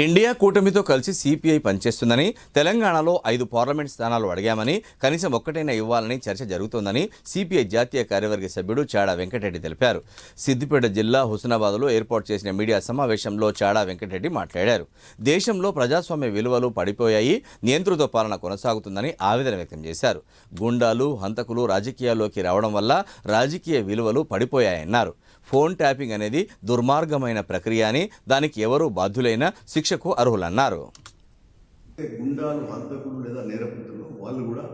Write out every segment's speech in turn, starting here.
India కూటమితో కలిసి CPI పనిచేస్తుందని తెలంగాణలో ఐదు పార్లమెంట్ స్థానాలు అడిగామని కనీసం ఒక్కటైనా ఇవ్వాలని చర్చ జరుగుతోందని సిపిఐ జాతీయ కార్యవర్గ సభ్యుడు చాడా వెంకటరెడ్డి తెలిపారు. సిద్దిపేట జిల్లా హుస్నాబాద్లో ఏర్పాటు చేసిన మీడియా సమావేశంలో చాడా వెంకటరెడ్డి మాట్లాడారు. దేశంలో ప్రజాస్వామ్య విలువలు పడిపోయాయి నియంతృత్వ పాలన కొనసాగుతుందని ఆవేదన వ్యక్తం చేశారు. గుండాలు హంతకులు రాజకీయాల్లోకి రావడం వల్ల రాజకీయ విలువలు పడిపోయాయన్నారు. ఫోన్ ట్యాపింగ్ అనేది దుర్మార్గమైన ప్రక్రియ అని దానికి ఎవరూ బాధ్యులైన శిక్షకు అర్హులన్నారు. గుండాలు హంతకులు లేదా నేరపుతులు వాళ్ళు కూడా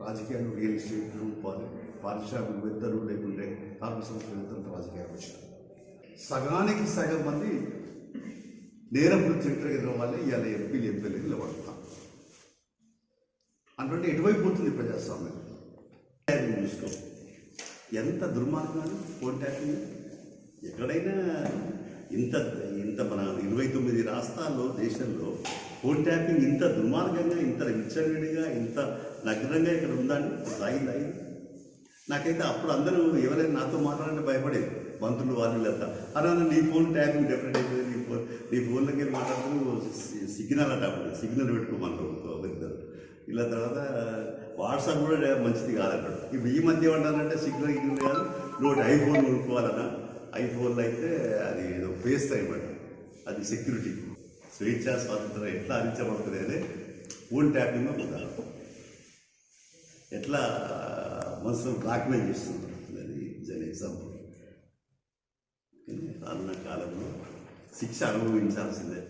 రాజకీయాలు రియల్ ఎస్టేట్లు పారి- పారిశ్రామికవేత్తలు లేకుంటే కార్మిక సంస్థలు రాజకీయాలు వచ్చారు సగానికి సగం మంది నేరపులు చరిత్ర ఎదురు వాళ్ళే ఇవాళ ఎంపీలు ఎంపీలు నిలబడతాం అటువంటి ఎటువైపు పోతుంది ప్రజాస్వామ్యం? చూసుకో. ఎంత దుర్మార్గం ఫోన్ ట్యాపింగ్ ఎక్కడైనా ఇంత ఇంత మన ఇరవై తొమ్మిది రాష్ట్రాల్లో దేశంలో ఫోన్ ట్యాపింగ్ ఇంత దుర్మార్గంగా ఇంత విచ్చలవిడిగా ఇంత నగ్నంగా ఇక్కడ ఉందని సాగింది అయింది నాకైతే అప్పుడు అందరూ ఎవరైనా నాతో మాట్లాడాలంటే భయపడేది. మంత్రులు వాళ్ళు లేదా అలా నీ ఫోన్ ట్యాపింగ్ డెఫినెట్ అయిపోయింది. నీ ఫోన్ నీ ఫోన్లోకి వెళ్ళి మాట్లాడుతూ సిగ్నల్ అంట అప్పుడు సిగ్నల్ పెట్టుకోమన్నారు ఇద్దరు. ఇలా తర్వాత వాట్సాప్ కూడా మంచిది కాదంటాడు. ఇప్పుడు ఈ మధ్య ఏమంటారంటే సిగ్నల్ గిగ్నల్ కాదు నోటి ఐఫోన్ కొనుక్కోవాలన్నా ఐఫోన్లో అయితే అది ఏదో ఫేస్ టైం అంట. అది సెక్యూరిటీ స్వేచ్ఛ స్వాతంత్రం ఎట్లా అందించబడుతుంది అనే ఫోన్ ట్యాపింగ్ ఉదాహరణ ఎట్లా మనసును బ్లాక్మెయిల్ చేస్తున్నారు అది జన ఎగ్జాంపుల్ రానున్న కాలంలో శిక్ష అనుభవించాల్సిందే.